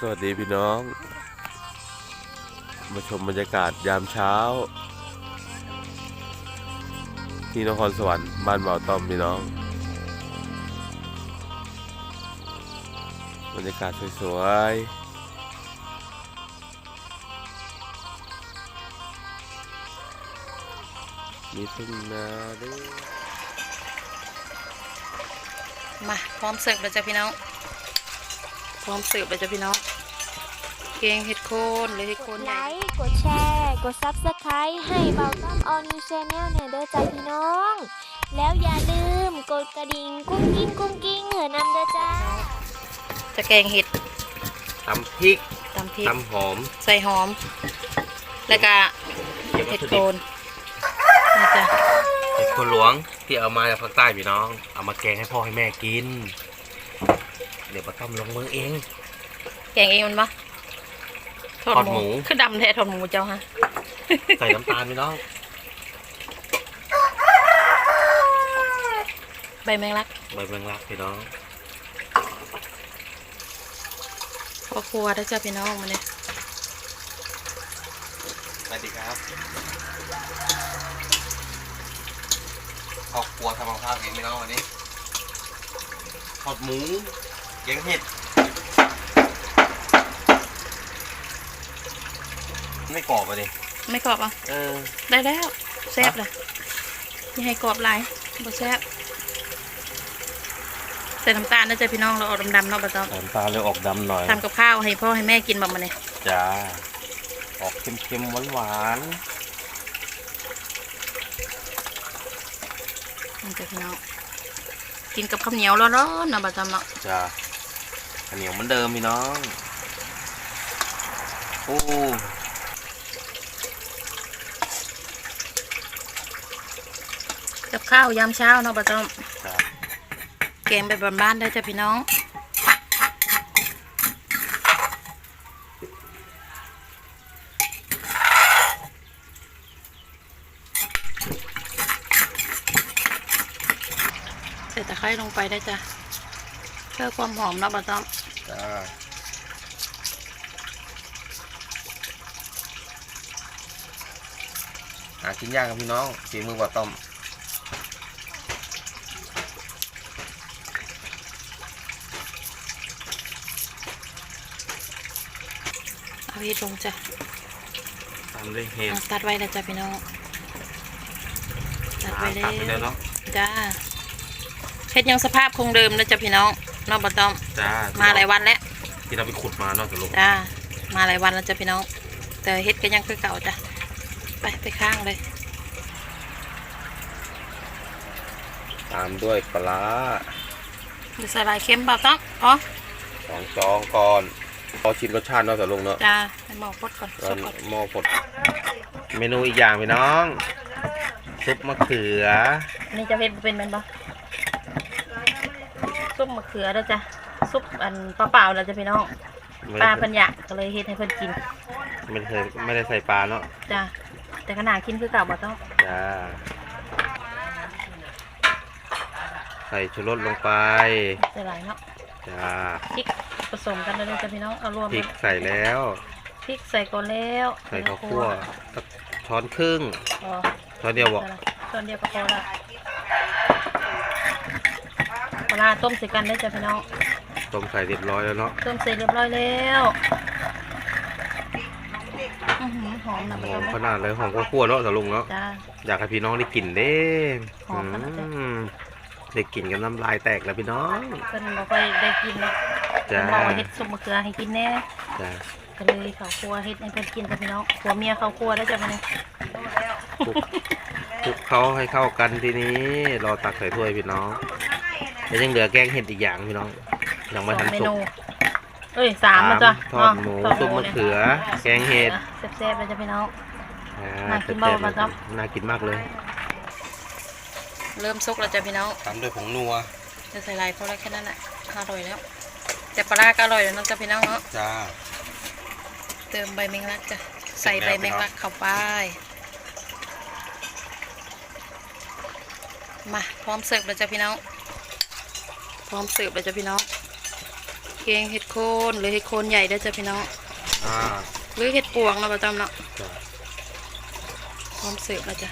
สวัสดีพี่น้อง มาชมบรรยากาศยามเช้า ที่นครสวรรค์บ้านบ่าวตอมพี่น้อง บรรยากาศสวยๆ มีทุ่งนาด้วย มาพร้อมเสิร์ฟแล้วจ้ะพี่น้อง พร้อมเสิร์ฟแล้วจ้ะพี่น้องเกงเห็ดโคนหรือเห็ดโคกนดใหไลญ่ค์กดแชร์ กด Subscribe ให้เบาต้อมออนิวชแนลเนี่ยเด้อจ้าพี่น้อง แล้วอย่าลืมกดกระดิ่งกุ้งกิ้งกุ้งกิ้งเหอะนำเด้อจ้าจะแกงเห็ดตำพริกตำพริกตำหอมใส่หอม แล้วก็เกี่ยววัเห็ตดถุโคดิบนนี่จ้ะเห็ดโคนหลวงที่เอามาจากภาคใต้พี่น้อง เอามาแกงให้พ่อให้แม่กิน เดี๋ยวป้าต้อมลงมือเอง แกงเองมันปะทอดหมู คือดำแท้ทอดหมูเจ้าฮะ ใส่น้ำตาลพี่น้องใบแมงลัก ใบแมงลักพี่น้องพ่อครัวได้อจ้ะพี่น้องมาเนี่ยสวัสดีครับครอบครัวทำกับข้าวเองพี่น้องวันนี้ทอดหมู แกงเห็ด ไม่กรอบอะดิ ไม่กรอบอะเออ ได้แล้วแซ่บเลยอย่าให้กรอบหลายบ่แซ่บใส่น้ำตาลนะจ๊ะพี่น้องเราเอาดำๆเนาะบะตอมน้ำตาลเลยออกดำหน่อยทำกับข้าวให้พ่อให้แม่กินแบบมาเนี่ยจ้า ออกเค็มๆหวานนี่จ้ะพี่น้องกินกับข้าวเหนียวร้อนๆเนาะบะตอมเนาะๆจ้า ข้าวเหนียวเหมือนเดิมพี่น้อง โอ้กับข้าวยามเช้าเนาะบะตอมจ้าแกงแบบบ้านๆได้จ้ะพี่น้องใส่ตะไคร้ลงไปได้จ้ะเพื่อความหอมเนาะบะตอม จ้าหากินยากครับพี่น้องฝีมือบ่าต้มเอาเห็ดลงจ้ะตามด้วยเห็ดอะตัดไว้นะจ้ะพี่น้องตัดไว้ตัดไปแล้แล้ววเนาะ จ้าเฮ็ดยังสภาพคงเดิมนะจ๊ะพี่น้อง เนอกบะตอม จ้ามาหลายวันแล้วที่เราไปขุดมาเนาะตกลงจ้ามาหลายวันแล้วจ้ะพี่น้อง แต่เฮ็ดก็ยังคือเก่าจ้ะ ไปไปข้างเลย ตามด้วยปลาร้าเดี๋ยวใส่ลายเค็มเปล่าต้องอ๋อสองจองก่อนพอชิมรสชาติเนาะตกลงเนาะจ้าให้หมอพดก่อนแล้ซุวปก่อนหม้อผดเมนูอีกอย่างพี่น้องซุปมะเขืออันนี่จะเฮ็ดเป็นแมันบ่ ซุปมะเขือเด้อจ้ะซุปอันเปล่าๆแล้วจ้ะพี่น้องไม่ปลาได้เพิ่นอยากก็เลยเฮ็ดให้เพิ่นกินไม่ได้ใส่ไม่ได้ใส่ปลาเนาะจ้าแต่ขนาดกินคือเก่าบ่ต้องจ้าใส่ชูรสลงไปใส่หลายเนาะจ้าพริกผสมกันเลยจ้ะพี่น้องเอารวมพริเลกยใส่แล้วพริกใส่ก่อนแล้ว ใส่ข้าวคั่วสักช้อนครึ่งอ๋อช้อนเดียวบอกช้อนเดียวก็พอละป ลาร้าต้มใส่กันได้จ้ะพี่น้อง ต้มใส่เรียบร้อยแล้วเนาะ ต้มเสร็จเรียบร้อยแล้วอื้อหือหอมนะหพี่อน้อมงขนาดเลยหอมข้าวคั่วเนาะตกลงเนาะ จ้า อยากให้พี่น้องได้กลิ่นเด้หอมขนาดไหนอืมได้กลิ่นกันน้ำลายแตกแล้วพี่น้องเพิ่นบ่ค่อยได้กินเนาะจ้าเพิ่นบอกว่าเฮ็ดส้มมะเขือให้กินแน่จ้าก็เลยเขาครัวเฮ็ดให้เพิ่นกินจ้ะพี่น้องผัวเมียเขาครัวแล้วจ้ะมันนี่คลุกคลุกเขาให้เข้ากันทีนี้ รอตักใส่ถ้วยพี่น้อง เดี๋ยวยังเหลือแกงเห็ดอีกอย่างพี่น้องยังสไม่องทันเมสุกนูเอ้ยสามแล้วจ้ะทอดหมูทอดซุปมะเขือ แกงเห็ดแซ่บๆเลยจ้ะพี่น้อง อ่าน่ากินแซ่บมากๆครับ น่ากินมากเลยเริ่มสุกแล้วจ้ะพี่น้องตามด้วยผงนัวจะใส่ลายเพราะอะไรแค่นั้นแหละอร่อยแล้วแต่ปลาร้าก็อร่อยแล้วเนาะจ้ะพี่น้องเนาะจ้า เติมใบแมงลักจ้ะใส่ใบแมงลักเข้าไปมาพร้อมเสิร์ฟแล้วจ้ะพี่น้อง พร้อมเสิร์ฟแล้วจ้ะพี่น้องแกงเห็ดโคนหรือเห็ดโคนใหญ่เด้อจ้ะพี่น้องอ่าหรือเห็ดปวงเนาะประจำเนาะจ้ะพร้อมเสิร์ฟแล้วจ้ะ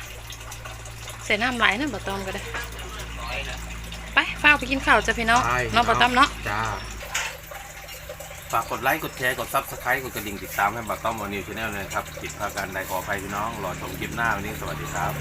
ใส่น้ำไหลายนะบะตอมก็ได้ ไปฝ้าวไปกินข้าวจ้ะพี่น้องไปเนาะบะตอมเนาะจ้าฝากกดไลค์กดแชร์กดซับสไครต์กดกระดิ่งติดตามให้บัตต้อมวันนิวชาแนลเลยนะครับผิดพลาดการใดขออภัยพี่น้องรอชมคลิปหน้าวันนี้สวัสดีครับ